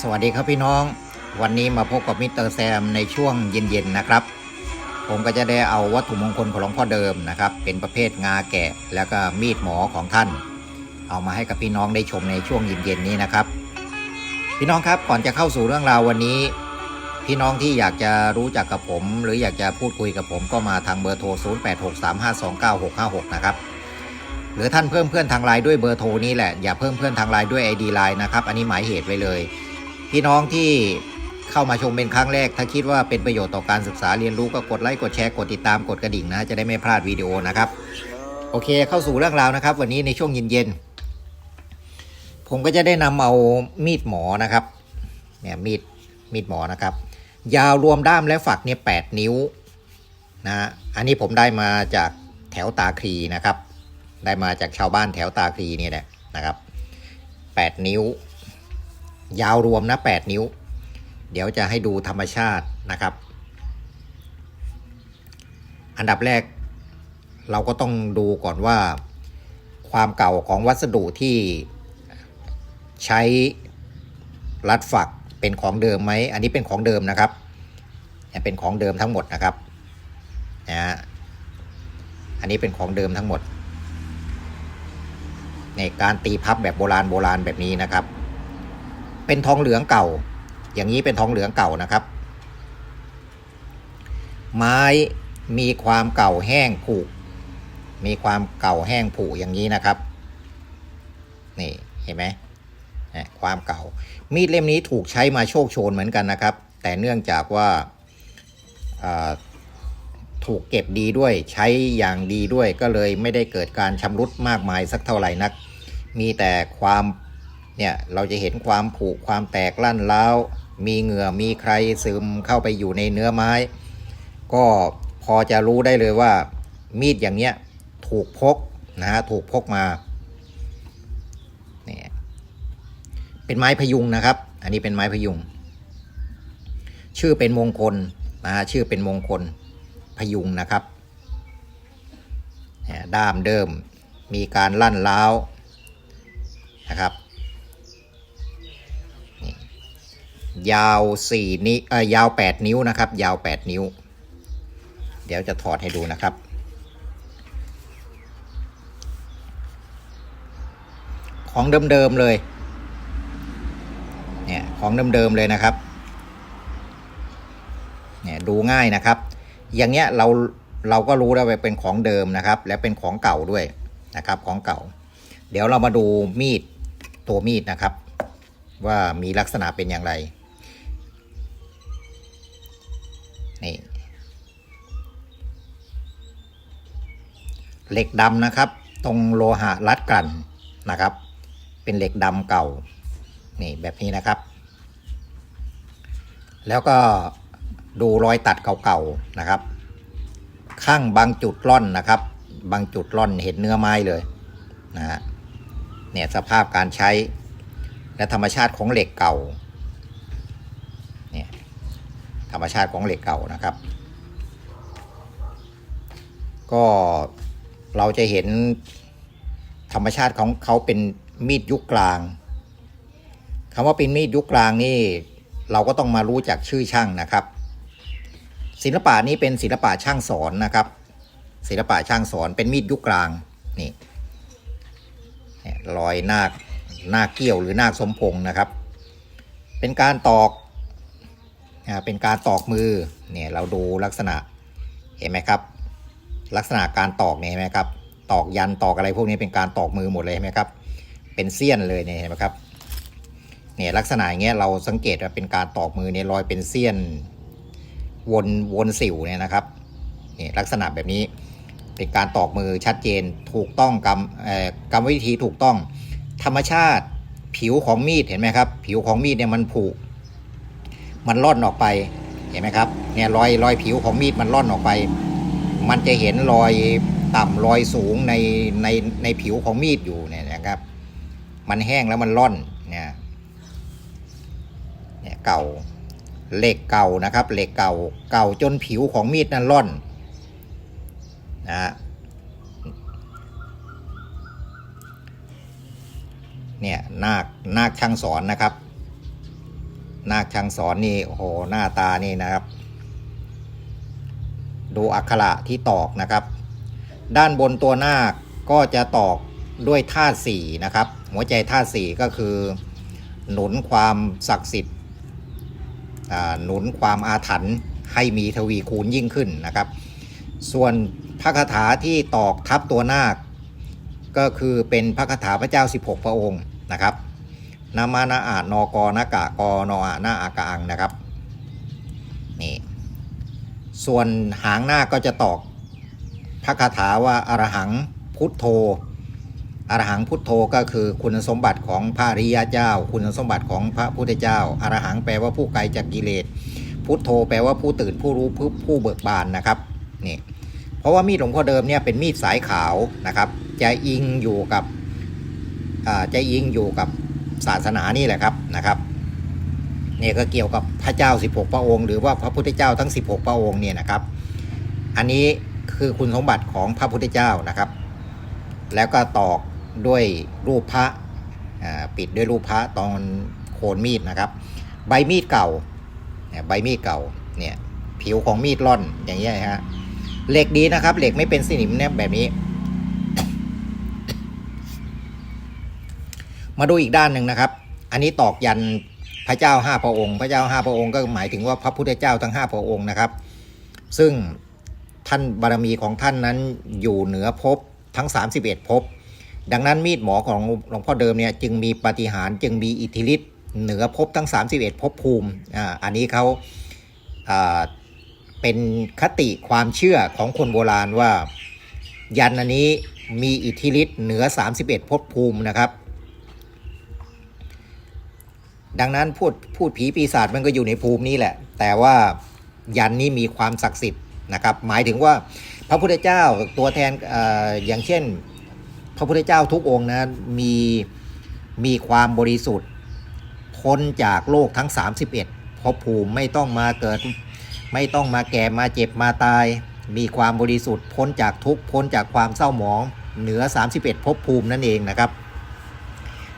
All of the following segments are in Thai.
สวัสดีครับพี่น้อง วันนี้มาพบกับมิสเตอร์แซมในช่วงเย็นๆนะครับ ผมก็จะได้เอาวัตถุมงคลของหลวงพ่อเดิมนะครับ เป็นประเภทงาแกะ แล้วก็มีดหมอของท่าน เอามาให้กับพี่น้องได้ชมในช่วงเย็นๆนี้นะครับ พี่น้องครับก่อนจะเข้าสู่เรื่องราววันนี้ พี่น้องที่อยากจะรู้จักกับผม หรืออยากจะพูดคุยกับผมก็มาทางเบอร์โทร 0863529656 นะครับหรือท่านเพิ่มเพื่อนทางไลน์ด้วยเบอร์โทรนี้แหละอย่าเพิ่มเพื่อนทางไลน์ด้วย ID ไลน์นะครับอันนี้หมายเหตุไว้เลย พี่น้องที่เข้ามาชมเป็นครั้งแรก ถ้าคิดว่าเป็นประโยชน์ต่อการศึกษาเรียนรู้ก็กดไลค์กดแชร์กดติดตามกดกระดิ่งนะ จะได้ไม่พลาดวิดีโอนะครับ โอเคเข้าสู่เรื่องราวนะครับ วันนี้ในช่วงเย็นๆผมก็จะได้นำเอามีดหมอนะครับเนี่ยมีดมีดหมอนะครับ ยาวรวมด้ามและฝักเนี่ยแนิ้วนะฮะอันนี้ผมได้มาจากแถวตาคลีนะครับ ได้มาจากชาวบ้านแถวตาคลีเนี่ยแหละนะครับ 8 นิ้ว ยาวรวมนะ 8 นิ้ว เดี๋ยวจะให้ดูธรรมชาตินะครับ อันดับแรก เราก็ต้องดูก่อนว่า ความเก่าของวัสดุที่ใช้รัดฝักเป็นของเดิมไหม อันนี้เป็นของเดิมนะครับ เป็นของเดิมทั้งหมดนะครับนะฮะอันนี้เป็นของเดิมทั้งหมดในการตีพับแบบโบราณโบราณแบบนี้นะครับ เป็นทองเหลืองเก่า อย่างนี้เป็นทองเหลืองเก่านะครับ ไม้มีความเก่าแห้งผุมีความเก่าแห้งผุอย่างนี้นะครับ นี่เห็นไหมเนี่ยความเก่า มีดเล่มนี้ถูกใช้มาโชคโชนเหมือนกันนะครับ แต่เนื่องจากว่าอ่าถูกเก็บดีด้วยใช้อย่างดีด้วยก็เลยไม่ได้เกิดการชำรุดมากมายสักเท่าไหร่นัก มีแต่ความ เนี่ยเราจะเห็นความผุความแตกลั่นล้าวมีเหงื่อมีใครซึมเข้าไปอยู่ในเนื้อไม้ ก็พอจะรู้ได้เลยว่า มีดอย่างเนี้ยถูกพกนะฮะถูกพกมาเนี่ยเป็นไม้พยุงนะครับ อันนี้เป็นไม้พยุง ชื่อเป็นมงคลนะฮะชื่อเป็นมงคลพยุงนะครับเนี่ยด้ามเดิมมีการลั่นล้าวนะครับ ยาว4นิ้วเออยาว8นิ้วนะครับ ยาว8นิ้ว เดี๋ยวจะถอดให้ดูนะครับ ของเดิมๆเลย เนี่ยของเดิมๆเลยนะครับ เนี่ยดูง่ายนะครับ อย่างเงี้ยเราเราก็รู้แล้วว่าเป็นของเดิมนะครับ และเป็นของเก่าด้วยนะครับ ของเก่า เดี๋ยวเรามาดูมีดตัวมีดนะครับ ว่ามีลักษณะเป็นอย่างไร นี่เหล็กดำนะครับ ตรงโลหะรัดกันนะครับ เป็นเหล็กดำเก่า นี่แบบนี้นะครับ แล้วก็ดูรอยตัดเก่าๆนะครับ ข้างบางจุดร่อนนะครับ บางจุดร่อนเห็นเนื้อไม้เลยนะฮะเนี่ยสภาพการใช้และธรรมชาติของเหล็กเก่า รรมชาติของเหล็กเก่านะครับ ก็เราจะเห็นธรรมชาติของเขาเป็นมีดยุคกลางคำว่าเป็นมีดยุคกลางนี่ เราก็ต้องมารู้จักชื่อช่างนะครับ ศิลปะนี้เป็นศิลปะช่างสอนนะครับ ศิลปะช่างสอนเป็นมีดยุคกลางนี่รอยนาคนาคเกี้ยวหรือนาคสมพงนะครับ เป็นการตอก เป็นการตอกมือเนี่ยเราดูลักษณะเห็นไหมครับ ลักษณะการตอกเนี่ยเห็นไหมครับ ตอกยันตอกอะไรพวกนี้เป็นการตอกมือหมดเลยเห็นไหมครับ เป็นเสี้ยนเลยเนี่ยเห็นไหมครับเนี่ยลักษณะอย่างเงี้ยเราสังเกตว่าเป็นการตอกมือเนี่ยรอยเป็นเสี้ยน วนวนสิวเนี่ยนะครับเนี่ยลักษณะแบบนี้เป็นการตอกมือชัดเจนถูกต้องกรรมเอ่อกรรมวิธีถูกต้อง ธรรมชาติผิวของมีดเห็นไหมครับ ผิวของมีดเนี่ยมันผุ มันล่อนออกไปเห็นไหมครับเนี่ยรอยรอยผิวของมีดมันล่อนออกไป มันจะเห็นรอยต่ำรอยสูงในในในผิวของมีดอยู่เนี่ยนะครับ มันแห้งแล้วมันล่อนเนี่ยเนี่ยเก่าเหล็กเก่านะครับเหล็กเก่าเก่าจนผิวของมีดนั้นร่อนนะฮะเนี่ยนาคนาคช่างสอนนะครับ นาคช่างสอนนี่โอ้โหหน้าตานี่นะครับ ดูอักขระที่ตอกนะครับ ด้านบนตัวนาคก็จะตอกด้วยธาสี่นะครับ หัวใจธาสี่ก็คือ หนุนความศักดิ์สิทธิ์หนุนความอาถรรพ์ให้มีทวีคูณยิ่งขึ้นนะครับ ส่วนพระคาถาที่ตอกทับตัวนาค ก็คือเป็นพระคาถาพระเจ้า 16 พระองค์นะครับ นามานาอานอกอนากะกอนออานาอากะอังนะครับนี่ส่วนหางหน้าก็จะตอกพระคาถาว่าอรหังพุทโธอรหังพุทโธก็คือคุณสมบัติของพระริยเจ้า คุณสมบัติของพระพุทธเจ้าอรหังแปลว่าผู้ไกลจากกิเลสพุทโธแปลว่าผู้ตื่นผู้รู้ผู้ผู้เบิกบานนะครับนี่เพราะว่ามีดหลวงพ่อเดิมเนี่ยเป็นมีดสายขาวนะครับ จะอิงอยู่กับจะอิงอยู่กับ ศาสนานี่แหละครับนะครับเนี่ยก็เกี่ยวกับพระเจ้า 16 พระองค์ หรือว่าพระพุทธเจ้าทั้ง 16 พระองค์เนี่ยนะครับ อันนี้คือคุณสมบัติของพระพุทธเจ้านะครับ แล้วก็ตอกด้วยรูปพระปิดด้วยรูปพระตอนโคนมีดนะครับ ใบมีดเก่าใบมีดเก่าเนี่ยผิวของมีดร่อนอย่างเงี้ยฮะเหล็กดีนะครับ เหล็กไม่เป็นสนิมเนี่ยแบบนี้ มาดูอีกด้านหนึ่งนะครับ อันนี้ตอกยันพระเจ้าห้าพระองค์ พระเจ้าห้าพระองค์ก็หมายถึงว่าพระพุทธเจ้าทั้งห้าพระองค์นะครับ ซึ่งท่านบารมีของท่านนั้นอยู่เหนือภพทั้ง 31ภพดังนั้นมีดหมอของหลวงพ่อเดิมเนี่ยจึงมีปฏิหารจึงมีอิทธิฤทธิ์เหนือภพทั้ง 31ภพภูมิอ่าอันนี้เขาอ่าเป็นคติความเชื่อของคนโบราณว่า ยันอันนี้มีอิทธิฤทธิ์เหนือ 31ภพภูมินะครับ ดังนั้นพูดพูดผีปีศาจมันก็อยู่ในภูมินี้แหละ แต่ว่ายันนี้มีความศักดิ์สิทธิ์นะครับ หมายถึงว่าพระพุทธเจ้าตัวแทนออย่างเช่น พระพุทธเจ้าทุกองค์นะมีมีความบริสุทธิ์พ้นจากโลกทั้ง 31ภพภูมิไม่ต้องมาเกิด ไม่ต้องมาแก่มาเจ็บมาตาย มีความบริสุทธิ์พ้นจากทุกพ้นจากความเศร้าหมองเหนือ 31ภพภูมินั่นเองนะครับ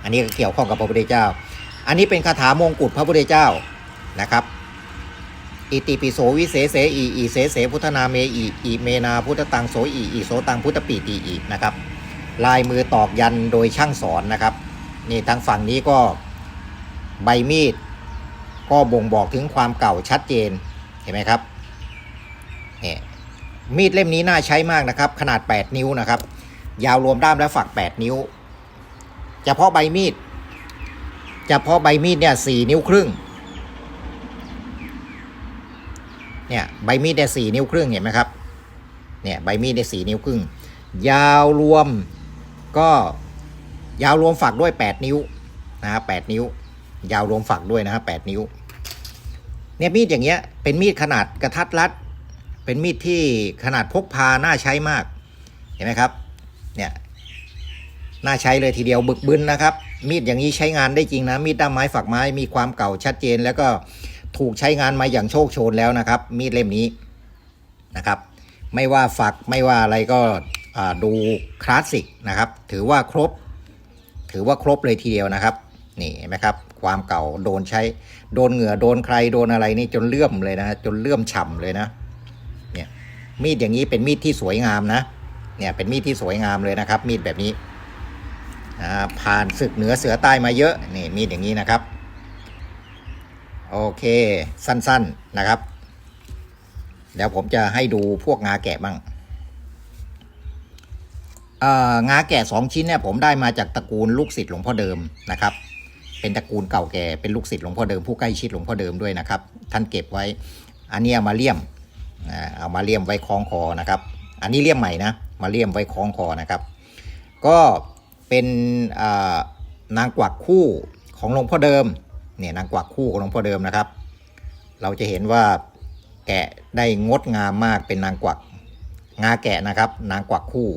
อันนี้ก็เกี่ยวข้องกับพระพุทธเจ้า อันนี้เป็นคาถามงกุฎพระพุทธเจ้านะครับ อิติปิโสวิเศเสอีอีเสเสพุทธนาเมอีอีเมนาพุทธตังโสอีอีโสตังพุทธปีตีอีนะครับ ลายมือตอกยันโดยช่างสอนนะครับ นี่ทางฝั่งนี้ก็ใบมีด ก็บ่งบอกถึงความเก่าชัดเจนเห็นไหมครับเนี่ยมีดเล่มนี้น่าใช้มากนะครับ ขนาด 8 นิ้วนะครับ ยาวรวมด้ามและฝัก 8 นิ้ว เฉพาะใบมีด เฉพาะใบมีดเนี่ยสี่นิ้วครึ่ง เนี่ยใบมีดเนี่ยสี่นิ้วครึ่งเห็นไหมครับ เนี่ยใบมีดเนี่ยสี่นิ้วครึ่ง ยาวรวมก็ยาวรวมฝักด้วย8นิ้วนะครับ8นิ้ว ยาวรวมฝักด้วยนะครับ8นิ้ว เนี่ยมีดอย่างเงี้ยเป็นมีดขนาดกระทัดรัด เป็นมีดที่ขนาดพกพาน่าใช้มาก เห็นไหมครับ เนี่ย น่าใช้เลยทีเดียวบึกบึนนะครับ มีดอย่างนี้ใช้งานได้จริงนะ มีดด้ามไม้ฝักไม้มีความเก่าชัดเจน แล้วก็ถูกใช้งานมาอย่างโชคโชนแล้วนะครับ มีดเล่มนี้นะครับ ไม่ว่าฝักไม่ว่าอะไรก็ดูคลาสสิกนะครับ ถือว่าครบ ถือว่าครบเลยทีเดียวนะครับ นี่เห็นไหมครับ ความเก่าโดนใช้ โดนเหงื่อโดนใครโดนอะไรนี่จนเลื่อมเลยนะ จนเลื่อมฉ่ำเลยนะ เนี่ยมีดอย่างนี้เป็นมีดที่สวยงามนะ เนี่ยเป็นมีดที่สวยงามเลยนะครับ มีดแบบนี้ ผ่านศึกเหนือเสือใต้มาเยอะนี่มีดอย่างนี้นะครับ โอเคสั้นๆนะครับ เดี๋ยวผมจะให้ดูพวกงาแกะบ้างงาแกะสองชิ้นเนี่ยผมได้มาจากตระกูลลูกศิษย์หลวงพ่อเดิมนะครับ เป็นตระกูลเก่าแก่เป็นลูกศิษย์หลวงพ่อเดิมผู้ใกล้ชิดหลวงพ่อเดิมด้วยนะครับ ท่านเก็บไว้ อันนี้เอามาเลี่ยมเอามาเลี่ยมไว้คล้องคอนะครับ อันนี้เลี่ยมใหม่นะมาเลี่ยมไว้คล้องคอนะครับ ก็ เป็นนางกวักคู่ของหลวงพ่อเดิมเนี่ยนางกวักคู่ของหลวงพ่อเดิมนะครับ เราจะเห็นว่าแกะได้งดงามมากเป็นนางกวักงาแกะนะครับ นางกวักคู่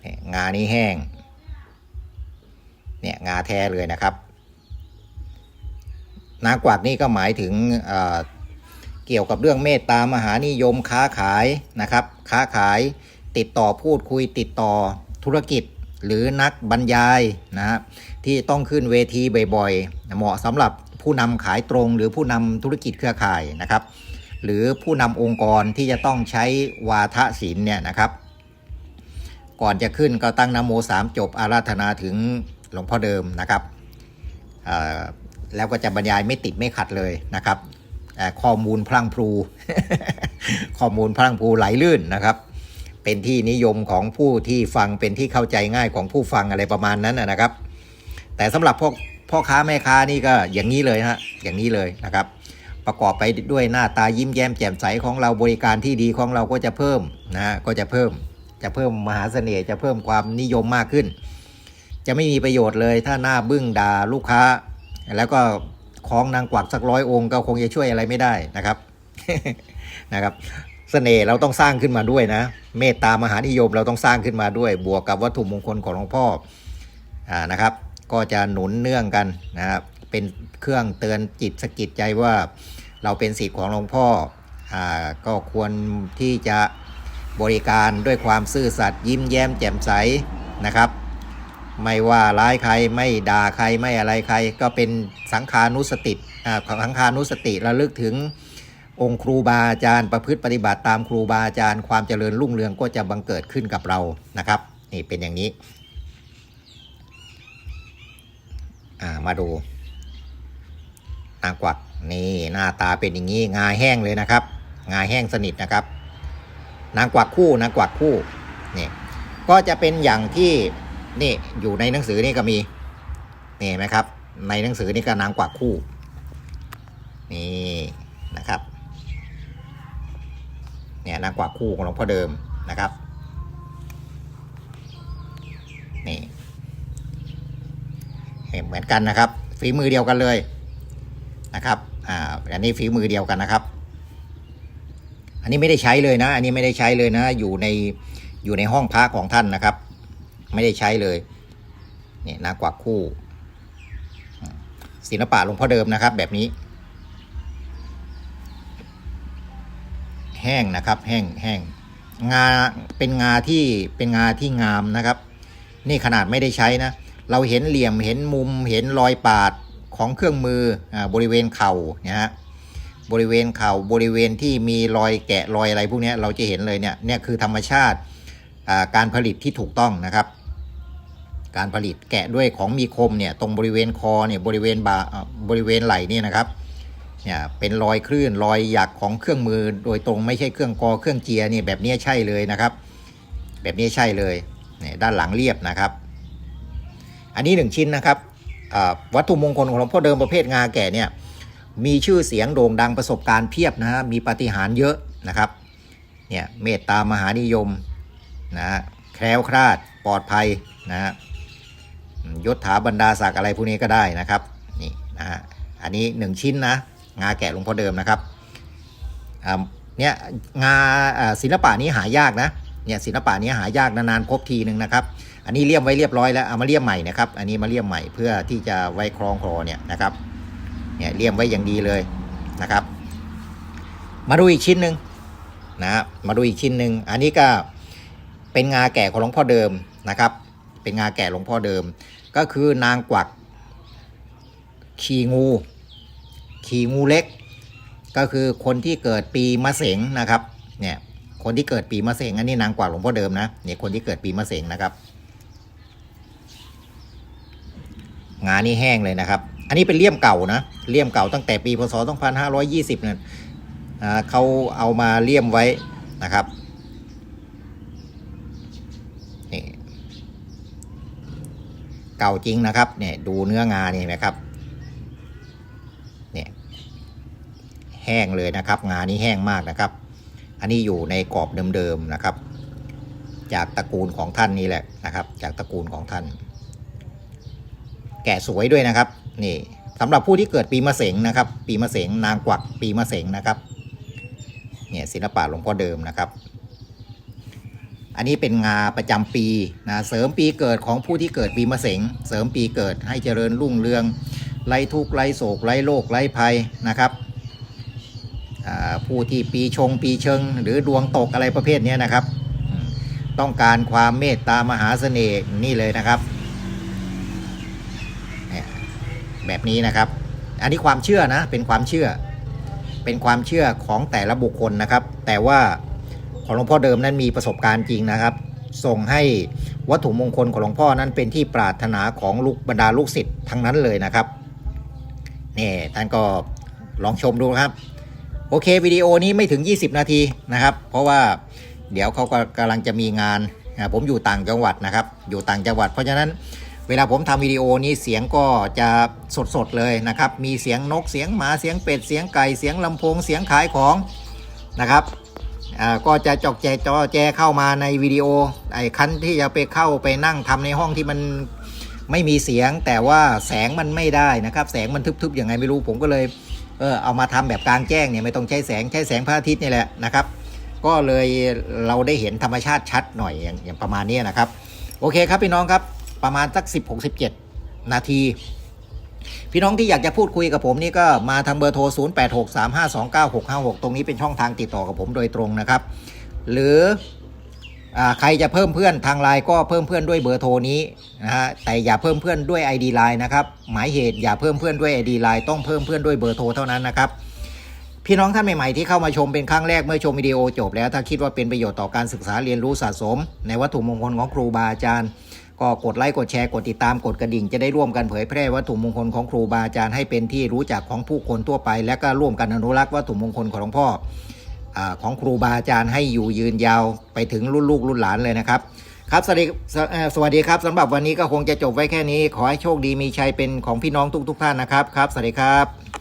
เนี่ยงานี้แห้งเนี่ยงาแท้เลยนะครับ นางกวักนี่ก็หมายถึงเเกี่ยวกับเรื่องเมตตามหานิยมค้าขายนะครับ ค้าขายติดต่อพูดคุยติดต่อธุรกิจ หรือนักบรรยายนะครับที่ต้องขึ้นเวทีบ่อยๆ เหมาะสำหรับผู้นำขายตรงหรือผู้นำธุรกิจเครือข่ายนะครับ หรือผู้นำองค์กรที่จะต้องใช้วาทศิลป์เนี่ยนะครับ ก่อนจะขึ้นก็ตั้งนโมสามจบอาราธนาถึงหลวงพ่อเดิมนะครับแล้วก็จะบรรยายไม่ติดไม่ขัดเลยนะครับข้อมูลพลังพลูข้อมูลพลังพลูไหลลื่นนะครับ เป็นที่นิยมของผู้ที่ฟังเป็นที่เข้าใจง่ายของผู้ฟังอะไรประมาณนั้นนะครับ แต่สำหรับพวกพ่อค้าแม่ค้านี่ก็อย่างนี้เลยฮะอย่างนี้เลยนะครับ ประกอบไปด้วยหน้าตายิ้มแย้มแจ่มใสของเราบริการที่ดีของเราก็จะเพิ่มนะฮะก็จะเพิ่ม จะเพิ่มมหาเสน่ห์จะเพิ่มความนิยมมากขึ้น จะไม่มีประโยชน์เลยถ้าหน้าบึ้งด่าลูกค้า แล้วก็คล้องนางกวักสักร้อยองค์ก็คงจะช่วยอะไรไม่ได้นะครับนะครับ เสน่ห์เราต้องสร้างขึ้นมาด้วยนะ เมตตามหานิยมเราต้องสร้างขึ้นมาด้วย บวกกับวัตถุมงคลของหลวงพ่ออ่านะครับ ก็จะหนุนเนื่องกันนะครับเป็นเครื่องเตือนจิตสกิดใจว่าเราเป็นศิษย์ของหลวงพ่ออ่าก็ควรที่จะบริการด้วยความซื่อสัตย์ยิ้มแย้มแจ่มใสนะครับ ไม่ว่าร้ายใครไม่ด่าใครไม่อะไรใคร ก็เป็นสังขานุสติอ่าสังขานุสติระลึกถึง องค์ครูบาอาจารย์ประพฤติปฏิบัติตามครูบาอาจารย์ ความเจริญรุ่งเรืองก็จะบังเกิดขึ้นกับเรานะครับนี่เป็นอย่างนี้ามาดูนางกวักนี่หน้าตาเป็นอย่างนี้งาแห้งเลยนะครับ งาแห้งสนิทนะครับ นางกวักคู่นางกวักคู่นี่ก็จะเป็นอย่างที่นี่อยู่ในหนังสือนี่ก็มีนี่เห็นไหมครับ ในหนังสือนี่ก็นางกวักคู่นี่นะครับ เนี่ยนางกวักคู่ของหลวงพ่อเดิมนะครับนี่เห็นเหมือนกันนะครับ ฝีมือเดียวกันเลยนะครับอ่าอันนี้ฝีมือเดียวกันนะครับ อันนี้ไม่ได้ใช้เลยนะ อันนี้ไม่ได้ใช้เลยนะ อยู่ในอยู่ในห้องพักของท่านนะครับ ไม่ได้ใช้เลยนี่นางกวักคู่ศิลปะหลวงพ่อเดิมนะครับ แบบนี้ แห้งนะครับ แห้งแห้งงาเป็นงาที่เป็นงาที่งามนะครับ นี่ขนาดไม่ได้ใช้นะ เราเห็นเหลี่ยมเห็นมุมเห็นรอยปาดของเครื่องมืออาบริเวณเข่าเนี่ยฮะบริเวณเข่าบริเวณที่มีรอยแกะรอยอะไรพวกนี้เราจะเห็นเลยเนี่ยเนี่ยคือธรรมชาติอ่าการผลิตที่ถูกต้องนะครับ การผลิตแกะด้วยของมีคมเนี่ยตรงบริเวณคอเนี่ยบริเวณบ่าอ่าบริเวณไหล่เนี่ยนะครับ เนี่ยเป็นรอยคลื่นรอยหยักของเครื่องมือโดยตรงไม่ใช่เครื่องกอเครื่องเจียนี่แบบนี้ใช่เลยนะครับ แบบนี้ใช่เลยเนี่ยด้านหลังเรียบนะครับ อันนี้หนึ่งชิ้นนะครับวัตถุมงคลของหลวงพ่อเดิมประเภทงาแก่เนี่ยมีชื่อเสียงโด่งดังประสบการณ์เพียบนะฮะมีปฏิหารเยอะนะครับเนี่ยเมตตามหานิยมนะฮะแคล้วคลาดปลอดภัยนะฮะยศถาบรรดาศักดิ์อะไรพวกนี้ก็ได้นะครับนี่นะฮะอันนี้หนึ่งชิ้นนะ งาแกะหลวงพ่อเดิมนะครับเนี่ยงาศิลปะนี้หายากนะเนี่ยศิลปะนี้หายากนานๆพบทีหนึ่งนะครับ อันนี้เลี่ยมไว้เรียบร้อยแล้วเอามาเลี่ยมใหม่นะครับ อันนี้มาเลี่ยมใหม่เพื่อที่จะไว้คล้องคอเนี่ยนะครับเนี่ยเลี่ยมไว้อย่างดีเลยนะครับ มาดูอีกชิ้นหนึ่งนะมาดูอีกชิ้นหนึ่งอันนี้ก็เป็นงาแก่ของหลวงพ่อเดิมนะครับ เป็นงาแก่หลวงพ่อเดิม ก็คือนางกวักขีงู ขี่งูเล็ก ก็คือคนที่เกิดปีมะเสงนะครับเนี่ยคนที่เกิดปีมะเสงอันนี้นางกวักหลวงพ่อเดิมนะเนี่ยคนที่เกิดปีมะเสงนะครับ งานนี้แห้งเลยนะครับ อันนี้เป็นเลี่ยมเก่านะเลี่ยมเก่าตั้งแต่ปีพศ 2520เนี่ยอ่าเขาเอามาเลี่ยมไว้นะครับนี่เก่าจริงนะครับเนี่ยดูเนื้องานนี่ไหมครับ เนี่ยแห้งเลยนะครับ งานนี้แห้งมากนะครับ อันนี้อยู่ในกรอบเดิมๆนะครับ จากตระกูลของท่านนี่แหละนะครับ จากตระกูลของท่าน แกะสวยด้วยนะครับ นี่สำหรับผู้ที่เกิดปีมะเสงนะครับ ปีมะเสงนางกวักปีมะเสงนะครับ เนี่ยศิลปะหลวงพ่อเดิมนะครับ อันนี้เป็นงาประจำปีนะเสริมปีเกิดของผู้ที่เกิดปีมะเสงเสริมปีเกิดให้เจริญรุ่งเรืองไร้ทุกข์ไร้โศกไร้โรคไร้ภัยนะครับ ผู้ที่ปีชงปีเชิง หรือดวงตกอะไรประเภทนี้นะครับ ต้องการความเมตตามหาเสน่ห์นี่เลยนะครับแบบนี้นะครับ อันนี้ความเชื่อนะเป็นความเชื่อ เป็นความเชื่อของแต่ละบุคคลนะครับ แต่ว่าของหลวงพ่อเดิมนั้นมีประสบการณ์จริงนะครับ ส่งให้วัตถุมงคลของหลวงพ่อนั้นเป็นที่ปรารถนาของลูกบรรดาลูกศิษย์ทั้งนั้นเลยนะครับนี่ท่านก็ลองชมดูครับ โอเควิดีโอนี้ไม่ถึง 20 นาทีนะครับ เพราะว่าเดี๋ยวเขาก็กำลังจะมีงานผมอยู่ต่างจังหวัดนะครับ อยู่ต่างจังหวัด เพราะฉะนั้นเวลาผมทำวิดีโอนี้เสียงก็จะสดๆเลยนะครับ มีเสียงนกเสียงหมาเสียงเป็ดเสียงไก่เสียงลำโพงเสียงขายของนะครับก็จะจอกแจจอแจเข้ามาในวิดีโอไอ้คันที่จะไปเข้าไปนั่งทำในห้องที่มันไม่มีเสียง แต่ว่าแสงมันไม่ได้นะครับ แสงมันทึบๆยังไงไม่รู้ผมก็เลย เออเอามาทำแบบกลางแจ้งเนี่ยไม่ต้องใช้แสงใช้แสงพระอาทิตย์นี่แหละนะครับ ก็เลยเราได้เห็นธรรมชาติชัดหน่อยอย่างอย่างประมาณนี้นะครับ โอเคครับพี่น้องครับประมาณสัก16 17นาที พี่น้องที่อยากจะพูดคุยกับผมนี่ก็มาทางเบอร์โทร 0863529656 ตรงนี้เป็นช่องทางติดต่อกับผมโดยตรงนะครับ หรือ ใครจะเพิ่มเพื่อนทางไลน์ก็เพิ่มเพื่อนด้วยเบอร์โทรนี้นะฮะแต่อย่าเพิ่มเพื่อนด้วย ID ไลน์นะครับหมายเหตุอย่าเพิ่มเพื่อนด้วย ID ไลน์ต้องเพิ่มเพื่อนด้วยเบอร์โทรเท่านั้นนะครับพี่น้องท่านใหม่ๆที่เข้ามาชมเป็นครั้งแรกเมื่อชมวิดีโอจบแล้วถ้าคิดว่าเป็นประโยชน์ต่อการศึกษาเรียนรู้สะสม ในวัตถุมงคลของครูบาอาจารย์ ก็กดไลค์กดแชร์กดติดตามกดกระดิ่ง จะได้ร่วมกันเผยแพร่วัตถุมงคลของครูบาอาจารย์ให้เป็นที่รู้จักของผู้คนทั่วไป และก็ร่วมกันอนุรักษ์วัตถุมงคลของหลวงพ่อ ของครูบาอาจารย์ให้อยู่ยืนยาวไปถึงรุ่นลูกรุ่นหลานเลยนะครับครับสวัสดีสวัสดีครับสำหรับวันนี้ก็คงจะจบไว้แค่นี้ ขอให้โชคดีมีชัยเป็นของพี่น้องทุกๆท่านนะครับครับ สวัสดีครับ